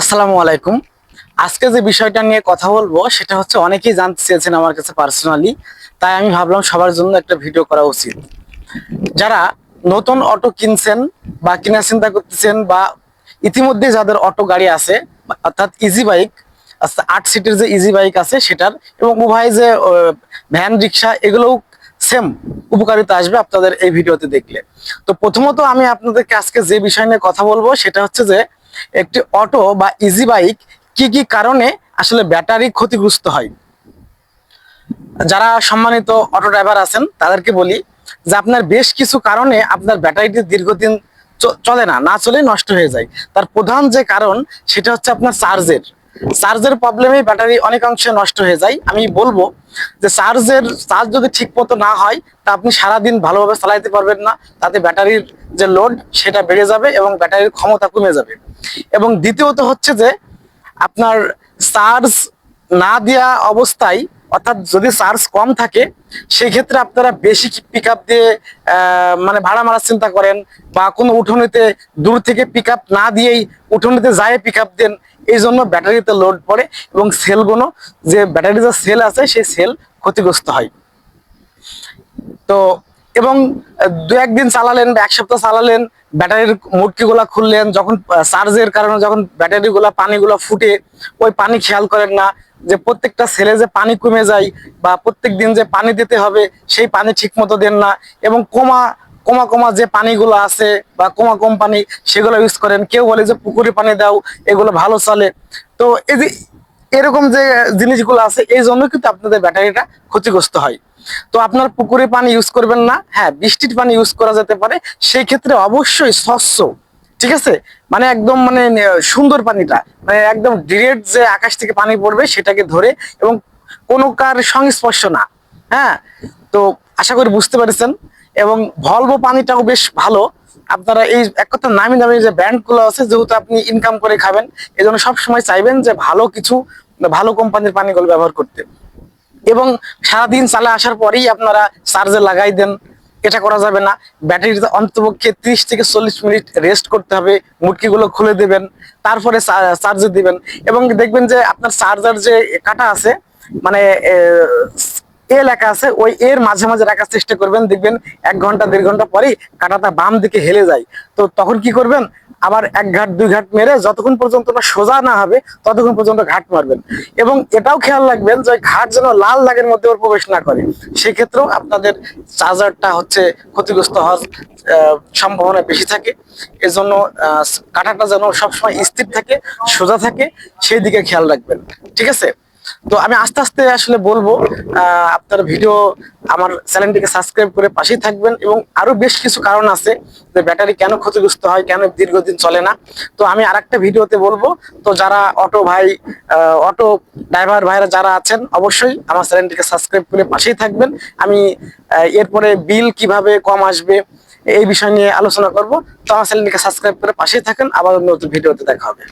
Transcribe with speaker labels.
Speaker 1: আসসালামু আলাইকুম। আজকে যে বিষয়টা নিয়ে কথা বলব, সেটা হচ্ছে অনেকেই জানতে চেয়েছেন আমার কাছে পার্সোনালি, তাই আমি ভাবলাম সবার জন্য একটা ভিডিও করা উচিত। যারা নতুন অটো কিনছেন বা কেনার চিন্তা করতেছেন বা ইতিমধ্যে যাদের অটো গাড়ি আছে, অর্থাৎ ইজি বাইক আট সিটের যে ইজি বাইক আছে সেটার, এবং উভয় যে ভ্যান রিক্সা এগুলোও সেম উপকারিতা আসবে আপনাদের এই ভিডিওতে দেখলে। তো প্রথমত আমি আপনাদেরকে আজকে যে বিষয় নিয়ে কথা বলব, সেটা হচ্ছে যে একটি অটো বা ইজি বাইক কি কি কারণে আসলে ব্যাটারি ক্ষতিগ্রস্ত হয়? যারা সম্মানিত অটো ড্রাইভার আছেন, তাদেরকে বলি যে আপনার বেশ কিছু কারণে আপনার ব্যাটারিটি দীর্ঘদিন চলে না না চলে নষ্ট হয়ে যায়। তার প্রধান যে কারণ, সেটা হচ্ছে আপনার চার্জের চার্জের প্রবলেমে ব্যাটারি অনেকাংশে নষ্ট হয়ে যায়। আমি বলব যে চার্জের, চার্জ যদি ঠিক মতো না হয়, তা আপনি সারাদিন ভালোভাবে চালাইতে পারবেন না। তাতে ব্যাটারির যে লোড সেটা বেড়ে যাবে এবং ব্যাটারির ক্ষমতা কমে যাবে। এবং দ্বিতীয়ত হচ্ছে যে, আপনার চার্জ না দেওয়া অবস্থায় অর্থাৎ যদি চার্জ কম থাকে সেই ক্ষেত্রে আপনারা বেশি পিক দিয়ে মানে ভাড়া মারার চিন্তা করেন বা কোনো উঠোনেতে দূর থেকে পিক না দিয়েই উঠোনেতে যায় পিক দেন, এই জন্য ব্যাটারিতে লোড পড়ে এবং সেলগুলো যে ব্যাটারি যে সেল আছে, সেই সেল ক্ষতিগ্রস্ত হয়। তো এবং দু একদিন চালালেন বা এক সপ্তাহ চালালেন, ব্যাটারির মুটকিগুলা খুললেন, যখন চার্জের কারণে যখন ব্যাটারিগুলা, পানিগুলো ফুটে, ওই পানি খেয়াল করেন না, যে প্রত্যেকটা ছেলে যে পানি কমে যায় বা প্রত্যেক দিন যে পানি দিতে হবে, সেই পানি ঠিক মতো দেন না এবং কমা কমা কমা যে পানিগুলো আছে বা কমা কম পানি, সেগুলো ইউজ করেন। কেউ বলে যে, পুকুরে পানি দাও, এগুলো ভালো চলে। তো এই যে, এরকম যে জিনিসগুলো আছে, এই জন্য কিন্তু আপনাদের ব্যাটারিটা ক্ষতিগ্রস্ত হয়। তো আপনার পুকুরে পানি ইউজ করবেন না। হ্যাঁ বৃষ্টির পানি ইউজ করা যেতে পারে। সেই ক্ষেত্রে অবশ্যই স্বচ্ছ, ঠিক আছে? মানে একদম মানে সুন্দর পানিটা। মানে একদম ডিরেক্ট যে আকাশ থেকে পানি পড়বে সেটাকে ধরে এবং কোনো কার সংস্পর্শ না। হ্যাঁ? তো আশা করি বুঝতে পেরেছেন। এবং ভলভো পানিটাও বেশ ভালো। আপনারা এই এক কথা নামি দামি যে ব্র্যান্ডগুলো আছে, যেহেতু আপনি ইনকাম করে খাবেন এই জন্য সবসময় চাইবেন যে ভালো কিছু, ভালো কোম্পানির পানিগুলো ব্যবহার করতে। এবং সারাদিন চালা আসার পরেই আপনারা চার্জে লাগাই দেন। এটা করা যাবে না। ব্যাটারি অন্তপক্ষে ত্রিশ থেকে চল্লিশ মিনিট রেস্ট করতে হবে। মুটকিগুলো খুলে দেবেন। তারপরে চার্জে দিবেন। এবং দেখবেন যে আপনার চার্জার যে কাটা আছে মানে এ লেখা আছে, ওই এর মাঝে মাঝে রাখার চেষ্টা করবেন, দেখবেন এক ঘণ্টা, দেড় ঘণ্টা পরেই কাঁটাটা বাম দিকে হেলে যায়। তো তখন কি করবেন? আবার এক ঘাট, দুই ঘাট মেরে যতক্ষণ পর্যন্ত না সোজা না হবে, ততক্ষণ পর্যন্ত ঘাট মারবেন। এবং এটাও খেয়াল রাখবেন যে ঘাট যেন লাল দাগের মধ্যে ওর প্রবেশ না করে। সেক্ষেত্রেও আপনাদের চার্জারটা হচ্ছে ক্ষতিগ্রস্ত হওয়ার সম্ভাবনা বেশি থাকে। এজন্য কাঁটাটা যেন সবসময় স্থির থাকে, সোজা থাকে, সেই দিকে খেয়াল রাখবেন। ঠিক আছে? তো আমি আস্তে আস্তে আসলে বলব আপনার ভিডিও আমার চ্যানেলটিকে সাবস্ক্রাইব করে পাশেই থাকবেন এবং আরও বেশ কিছু কারণ আছে যে ব্যাটারি কেন ক্ষতিগ্রস্ত হয়, কেন দীর্ঘদিন চলে না। তো আমি আরেকটা ভিডিওতে বলব, তো যারা অটো ভাই অটো ড্রাইভার ভাইরা যারা আছেন, অবশ্যই আমার চ্যানেলটিকে সাবস্ক্রাইব করে পাশেই থাকবেন। আমি এরপরে বিল কীভাবে কম আসবে এই বিষয় নিয়ে আলোচনা করব। তো আমার চ্যানেলটিকে সাবস্ক্রাইব করে পাশেই থাকেন। আবার নতুন ভিডিওতে দেখা হবে।